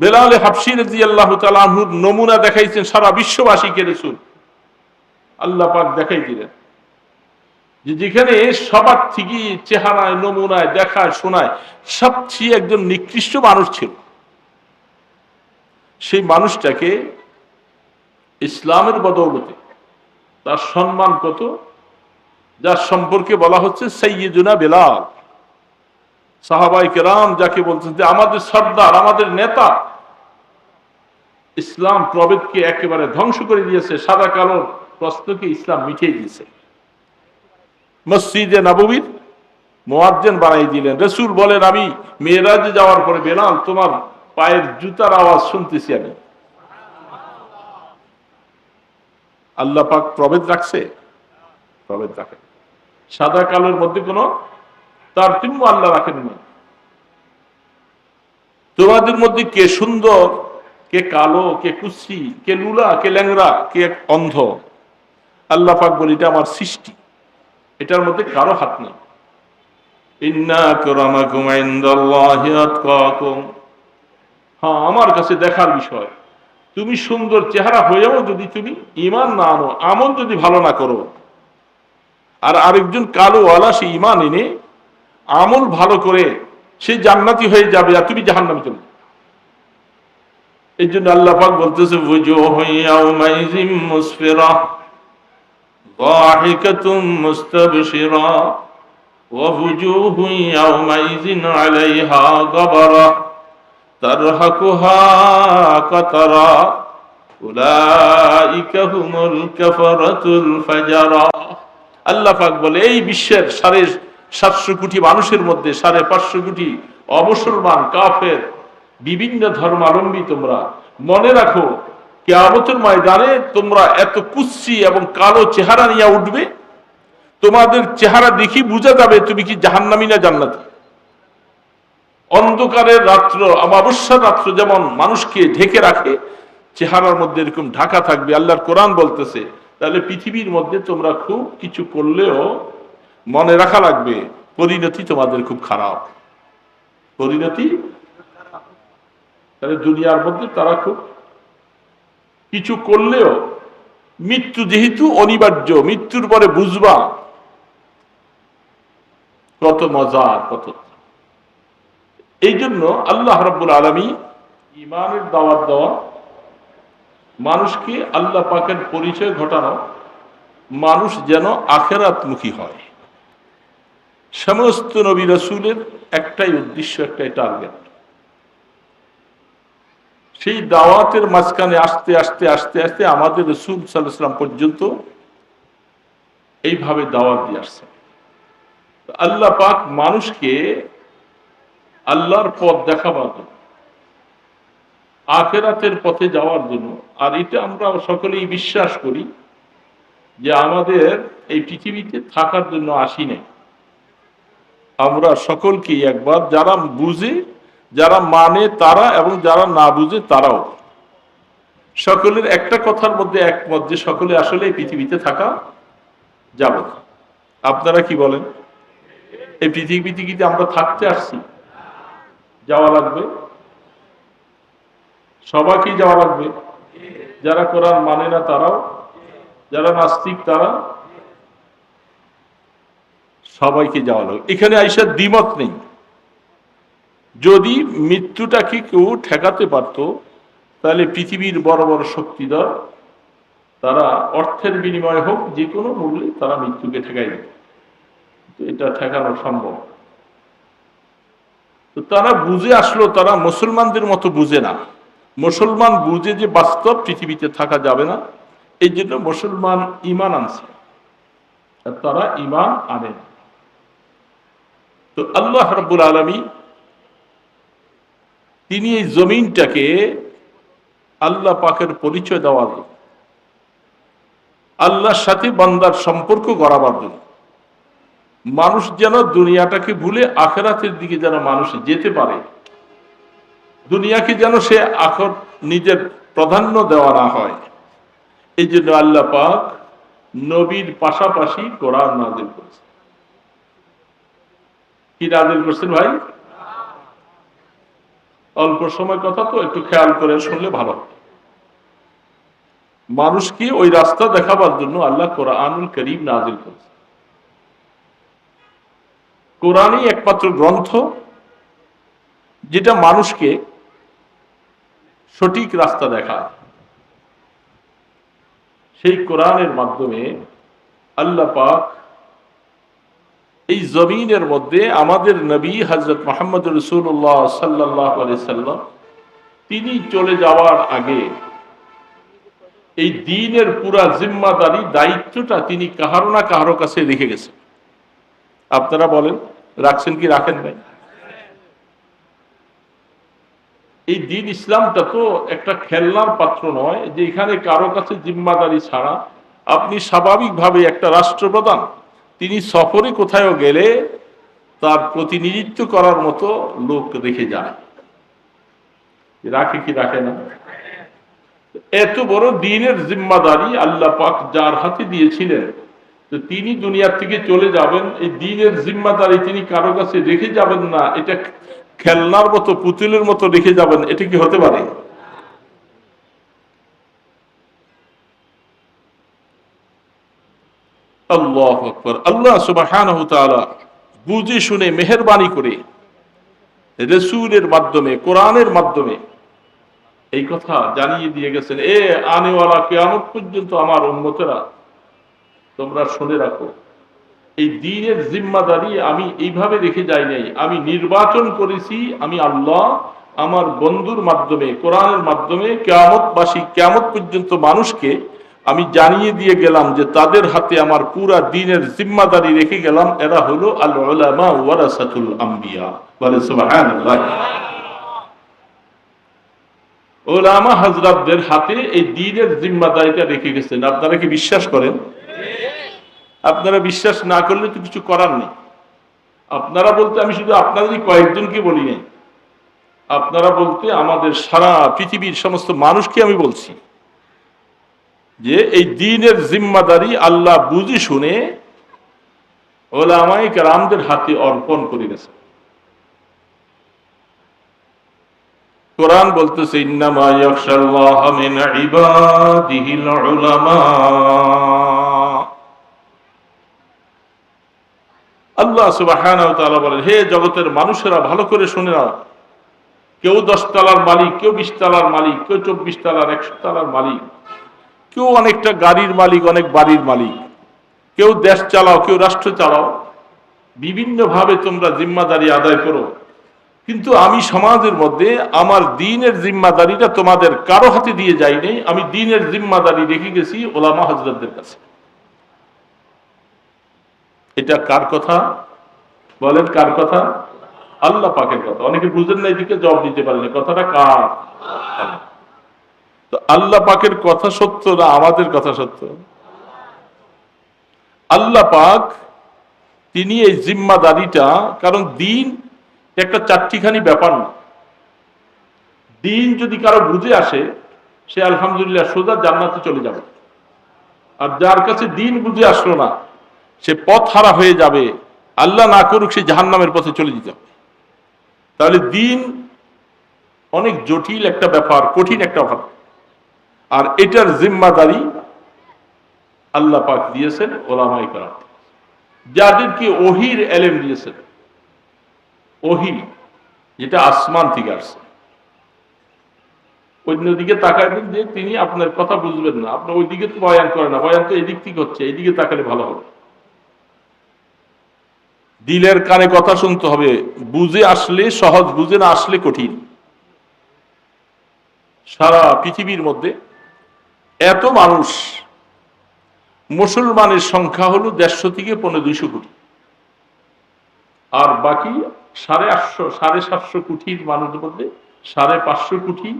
বেলাল হাফসি রাজি আল্লাহ তালাহুর নমুনা দেখাইছেন সারা বিশ্ববাসীকে রসুল। আল্লাহ পাক দেখাই দিলেন। যেখানে সবার থেকে চেহারায়, নমুনায়, দেখায়, শোনায়, সবচেয়ে একজন নিকৃষ্ট মানুষ ছিল। সেই মানুষটাকে ইসলামের বদৌলতে তার সম্মান কত? যার সম্পর্কে বলা হচ্ছে সৈয়দুনা বেলাল। সাহাবাই কেরাম যাকে বলছেন যে আমাদের সর্দার, আমাদের নেতা ইসলাম প্রভেদকে একেবারে ধ্বংস করে দিয়েছে, সাদা কালো প্রশ্নকে ইসলাম মিটিয়ে দিয়েছে। মসজিদে নববীর মোয়াজ্জেন বানাই দিলেন। রসুল বলেন, আমি মেয়েরাজে যাওয়ার পরে বেলাল, তোমার পায়ের জুতার আওয়াজ শুনতেছি আমি। আল্লাহ পাক প্রভেদ রাখছে? প্রভেদ রাখে। সাদা কালোর মধ্যে কোনো তারতম্য আল্লাহ রাখেননি তোমাদের মধ্যে কে সুন্দর, কে কালো, কে কুসি কে লুলা, কে ল্যাংরা কে অন্ধ? আল্লাহ পাক বলি, এটা আমার সৃষ্টি। এটার মধ্যে কারও হাত নেই। হ্যাঁ আমার কাছে দেখার বিষয়, তুমি সুন্দর চেহারা হয়েও যদি তুমি ইমান না আনো, আমল যদি ভালো না করো, আর আরেকজন কালো ওয়ালা সে ইমান এনে আমল ভালো করে সে জান্নাতি হয়ে যাবে আর তুমি জাহান্নামে চলে যাবে। এই জন্য আল্লাহ পাক বলতেছে বুজুহু ইয়াউমাইযিম মুসফিরা ضاحكة مستبشرة ووجوه يومئذ عليها غبرة ترهقها قترة أولئك هم الكفرة الفجرة আল্লাহ পাক বলে এই বিশ্বের সাড়ে সাতশো কোটি মানুষের মধ্যে সাড়ে পাঁচশো কোটি অমুসলমান, কাফের, বিভিন্ন ধর্মাবলম্বী তোমরা। মনে রাখো, কেয়ামতের ময়দানে তোমরা এত কুচ্ছি এবং কালো চেহারা নিয়ে উঠবে, তোমাদের চেহারা দেখি বোঝা যাবে তুমি কি জাহান্নামি না জান্নাতি। অন্ধকারের রাত্র, অমাবস্যার রাত্র যেমন মানুষকে ঢেকে রাখে, চেহারার মধ্যে এরকম ঢাকা থাকবে, আল্লাহর কোরআন বলতেছে। তাহলে পৃথিবীর মধ্যে তোমরা খুব কিছু করলেও মনে রাখা লাগবে, পরিণতি তোমাদের খুব খারাপ। পরিণতি? তাহলে দুনিয়ার মধ্যে তারা খুব কিছু করলেও, মৃত্যু যেহেতু অনিবার্য, মৃত্যুর পরে বুঝবা, কত মজা কত। এই জন্য আল্লাহ রব্বুল আলমী ইমানের দাওয়াত দেওয়া, মানুষকে আল্লাহ পাকের পরিচয় ঘটানো, মানুষ যেন আখেরাতমুখী হয়। সমস্ত নবী রসুলের একটাই উদ্দেশ্য, একটাই টার্গেট সেই দাওয়াতের মাঝখানে আসতে আসতে আসতে আসতে আমাদের রসুল সাল্লাম পর্যন্ত এইভাবে দাওয়াত দিয়ে আসছে আল্লাহ পাক মানুষকে আল্লাহর পথ দেখাবার জন্য, আখেরাতের পথে যাওয়ার জন্য, আর এটা আমরা সকলেই বিশ্বাস করি যে আমাদের এই পৃথিবীতে থাকার জন্য আসি নাই। আমরা সকলকেই একবার যারা বুঝে, যারা মানে তারা এবং যারা না বুঝে তারাও। সকলের একটা কথার মধ্যে একমত যে সকলে আসলে এই পৃথিবীতে থাকা যাবে আপনারা কি বলেন? এই পৃথিবীতে কি আমরা থাকতে আসছি? যাওয়া লাগবে? সবাইকেই যাওয়া লাগবে? যারা কোরআন মানে না তারাও? যারা নাস্তিক তারা? সবাইকে যাওয়া লাগবে। এখানে আইসার দ্বিমত নেই। যদি মৃত্যুটাকে কেউ ঠেকাতে পারত, তাহলে পৃথিবীর বড় বড় শক্তিধর তারা অর্থের বিনিময়ে হোক, যে কোনো মূল্যে তারা মৃত্যুকে ঠেকাই দেবে তো এটা ঠেকানো সম্ভব। তো তারা বুঝে আসলো, তারা মুসলমানদের মতো বুঝে না। মুসলমান বুঝে যে বাস্তব পৃথিবীতে থাকা যাবে না। এই জন্য মুসলমান ইমান আনছে। তারা ইমান আনে। তো আল্লাহ রব্বুল আলমী তিনি এই জমিনটাকে আল্লাহ পাকের পরিচয় দেওয়ার জন্য, আল্লাহর সাথে বান্দার সম্পর্ক গড়াবার জন্য, মানুষ যেন দুনিয়াটাকে ভুলে আখেরাতের দিকে যেন মানুষ যেতে পারে, দুনিয়াকে যেন সে আখর নিজের প্রাধান্য দেওয়া না হয়, এই জন্য আল্লাহ পাক নবীর পাশাপাশি কোরআন নাজিল করেছে কি নাজিল করছেন ভাই? অল্প সময় কথা তো, একটু খেয়াল করে শুনলে ভালো হবে। মানুষকে ওই রাস্তা দেখাবার জন্য আল্লাহ কোরআনুল করিম নাজিল করেছে কোরআনই একমাত্র গ্রন্থ যেটা মানুষকে সঠিক রাস্তা দেখায়। সেই কোরআনের মাধ্যমে আল্লাহ পাক এই জমিনের মধ্যে আমাদের নবী হজরত মোহাম্মদ রসুল্লাহ সাল্লাহ সাল্লাম, তিনি চলে যাওয়ার আগে এই দিনের পুরা জিম্মাদারি, দায়িত্বটা তিনি কাহারো না কাহারো কাছে রেখে গেছেন। আপনারা বলেন, রাখছেন কি রাখেন নাই? এই দিন ইসলামটা তো একটা খেলনার পাত্র নয় যে এখানে কারও কাছে জিম্মাদারি ছাড়া আপনি স্বাভাবিকভাবে একটা রাষ্ট্রপ্রধান। তিনি সফরে কোথাও গেলে তার প্রতিনিধিত্ব করার মতো লোক রেখে যায়। রাখে কি রাখে না? এত বড় দিনের জিম্মাদারি আল্লাহ পাক যার হাতে দিয়েছিলেন তিনি দুনিয়ার থেকে চলে যাবেন, এই দিনের জিম্মাদারি তিনি কারও কাছে রেখে যাবেন না, এটা খেলনার মতো, পুতুলের মতো রেখে যাবেন, এটা কি হতে পারে? আল্লাহ আকবর। আল্লাহ সুবাহান বুঝে শুনে মেহরবানি করে রসুলের মাধ্যমে, কোরআনের মাধ্যমে এই কথা জানিয়ে দিয়ে গেছেন, এ আনেওয়ালা, কেয়ামত পর্যন্ত আমার উন্মতেরা তোমরা শুনে রাখো, এই দিনের জিম্মাদারি আমি এইভাবে রেখে যাই নাই, আমি নির্বাচন করেছি, আমি আল্লাহ আমার বন্ধুর মাধ্যমে, কোরআনের মাধ্যমে কেয়ামতবাসী, কেয়ামত পর্যন্ত মানুষকে আমি জানিয়ে দিয়ে গেলাম যে তাদের হাতে আমার পুরা দিনের জিম্মাদারি রেখে গেলাম, এরা হলো আল্লাহ ওয়ারাসাতুল আম্বিয়া। বলে, সুবহানাল্লাহ। ওলামা হাজরাতদের হাতে এই দিনের জিম্মাদারিটা রেখে গেছেন। আপনারা কি বিশ্বাস করেন? আপনারা বিশ্বাস না করলে তো কিছু করার নেই। আপনারা বলতে, আমি শুধু আপনাদেরই কয়েকজনকে বলি নাই। আপনারা বলতে, আমাদের সারা পৃথিবীর সমস্ত মানুষকে আমি বলছি। যে এই দিনের জিম্মাদারি আল্লাহ বুঝে শুনে ওলামাই কারামদের হাতে অর্পণ করে গেছে কোরআন বলতেছে আল্লাহ তাআলা বলেন, হে জগতের মানুষেরা, ভালো করে শুনে নাও। কেউ দশ তালার মালিক, কেউ বিশ তালার মালিক, কেউ চব্বিশ তালার, একশো তালার মালিক কেউ অনেকটা গাড়ির মালিক, অনেক বাড়ির মালিক। কেউ দেশ চালাও, কেউ রাষ্ট্র চালাও। বিভিন্নভাবে তোমরা জিম্মাদারি আদায় করো। কিন্তু আমি সমাজের মধ্যে আমার দিনের জিম্মাদারিটা তোমাদের কারও হাতে দিয়ে যাইনি আমি দিনের জিম্মাদারি রেখে গেছি ওলামা হজরতদের কাছে। এটা কার কথা? বলেন কার কথা? আল্লাহ পাকের কথা। অনেকে বুঝেন না এদিকে, জবাব দিতে পারেন। কথাটা কার? তো আল্লাহ পাকের কথা সত্য না আমাদের কথা সত্য? আল্লাহ পাক তিনি এই জিম্মাদারিটা, কারণ দিন একটা চারটিখানি ব্যাপার না। দিন যদি কারও বুঝে আসে, সে আলহামদুলিল্লাহ সোজা জান্নাতে চলে যাবে। আর যার কাছে দিন বুঝে আসলো না, সে পথ হারা হয়ে যাবে। আল্লাহ না করুক, সে জাহান্নামের পথে চলে যেতে হবে। তাহলে দিন অনেক জটিল একটা ব্যাপার, কঠিন একটা ব্যাপার। আর এটার জিম্মাদারি আল্লাহ পাক দিয়েছেন ওলামাই করা যাদেরকে ওহির এলেম দিয়েছেন ওহি যেটা আসমান থেকে আসছে। অন্যদিকে তাকাবেন যে তিনি আপনার কথা বুঝবেন না, আপনি ওইদিকে তো বয়ান করেন না, বয়ান তো এদিক থেকে হচ্ছে এইদিকে তাকালে ভালো হবে। দিলের কানে কথা শুনতে হবে, বুঝে আসলে সহজ, বুঝে না আসলে কঠিন। সারা পৃথিবীর মধ্যে এত মানুষ, মুসলমানের সংখ্যা হলো দেড়শো থেকে পনেরো দুইশো কোটি। আর বাকি সাড়ে আটশো, সাড়ে সাতশো কোটির মানুষের মধ্যে সাড়ে পাঁচশো কোটি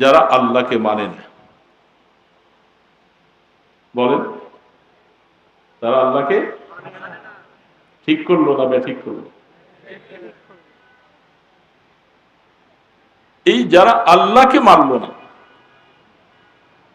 যারা আল্লাহকে মানেন বলেন, তারা আল্লাহকে ঠিক করল না ঠিক করল? এই যারা আল্লাহকে মানলো না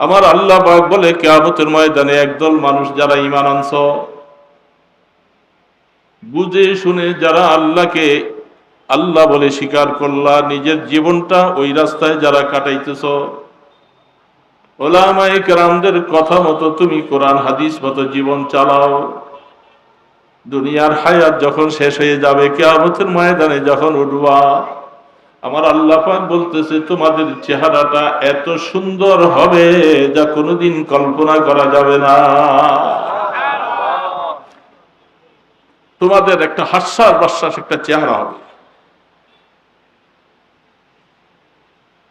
আমার আল্লাহ পাক বলে, কেয়ামতের ময়দানে একদল মানুষ যারা ইমান আনছ, বুঝে শুনে যারা আল্লাহকে আল্লাহ বলে স্বীকার করলা, নিজের জীবনটা ওই রাস্তায় যারা কাটাইতেছ। ওলামায়ে কেরামদের কথা মতো তুমি কোরআন, হাদিস মতো জীবন চালাও। দুনিয়ার হায়াত যখন শেষ হয়ে যাবে, কেয়ামতের ময়দানে যখন উঠবা আমার আল্লাহ বলতেছে, তোমাদের চেহারাটা এত সুন্দর হবে যা কোনোদিন কল্পনা করা যাবে না। তোমাদের একটা হাস্যাস বাশ্বাস একটা চেহারা হবে।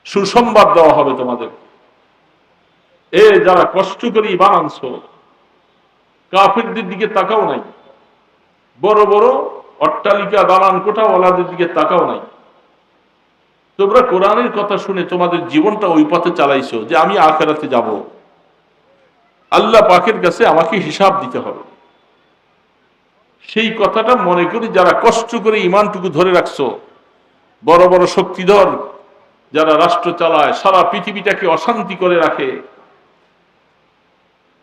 সুসংবাদ দেওয়া হবে তোমাদের। এ যারা কষ্ট করে ইমান আনছো, কাফেরদের দিকে তাকাও নাই। বড় বড় অট্টালিকা দালান কোঠাওয়ালাদের দিকে তাকাও নাই। তোমরা কোরআনের কথা শুনে তোমাদের জীবনটা ওই পথে চালাইছো যে আমি আখেরাতে যাব। আল্লাহ পাকের কাছে আমাকে হিসাব দিতে হবে। সেই কথাটা মনে করি যারা কষ্ট করে ইমানটুকু ধরে রাখছো, বড় বড় শক্তিধর যারা রাষ্ট্র চালায়, সারা পৃথিবীটাকে অশান্তি করে রাখে,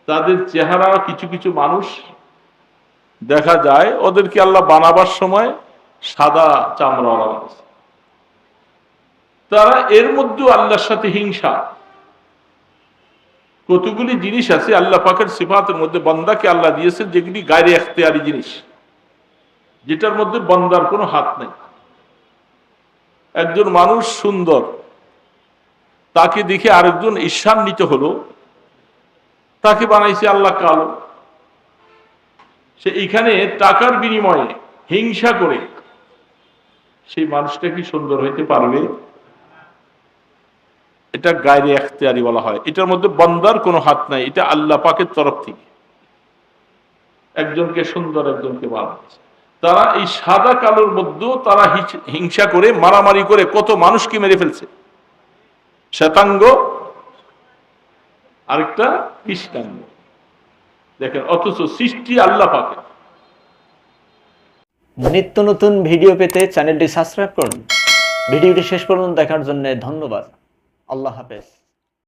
তাদের চেহারা কিছু কিছু মানুষ দেখা যায়, ওদেরকে আল্লাহ বানাবার সময় সাদা চামড়া বানাচ্ছে। তারা এর মধ্যেও আল্লাহর সাথে হিংসা। কতগুলি জিনিস আছে আল্লাহ পাকের সিফাতের মধ্যে, বন্দাকে আল্লাহ দিয়েছেন যেগুলি গায়ে এখতেয়ারি জিনিস। যেটার মধ্যে বন্দার কোনো হাত নেই। একজন মানুষ সুন্দর, তাকে দেখে আরেকজন ঈর্ষান্বিত হলো, তাকে বানাইছে আল্লাহ কালো। সে এখানে টাকার বিনিময়ে হিংসা করে, সেই মানুষটা কি সুন্দর হইতে পারবে? এটা গায়ে এখতিয়ারি বলা হয়। এটার মধ্যে বন্দার কোনো হাত নাই, এটা আল্লাহ পাকের তরফ থেকে। একজনকে সুন্দর, একজনকে বানাচ্ছে তারা এই সাদা কালোর মধ্যেও তারা হিংসা করে, মারামারি করে, কত মানুষকে মেরে ফেলছে। শ্বেতাঙ্গ, আরেকটা কৃষ্ণাঙ্গ। দেখেন, অথচ সৃষ্টি আল্লাহ পাকে নিত্য নতুন ভিডিও পেতে চ্যানেলটি সাবস্ক্রাইব করুন। ভিডিওটি শেষ পর্যন্ত দেখার জন্য ধন্যবাদ। আল্লাহ হাফেজ।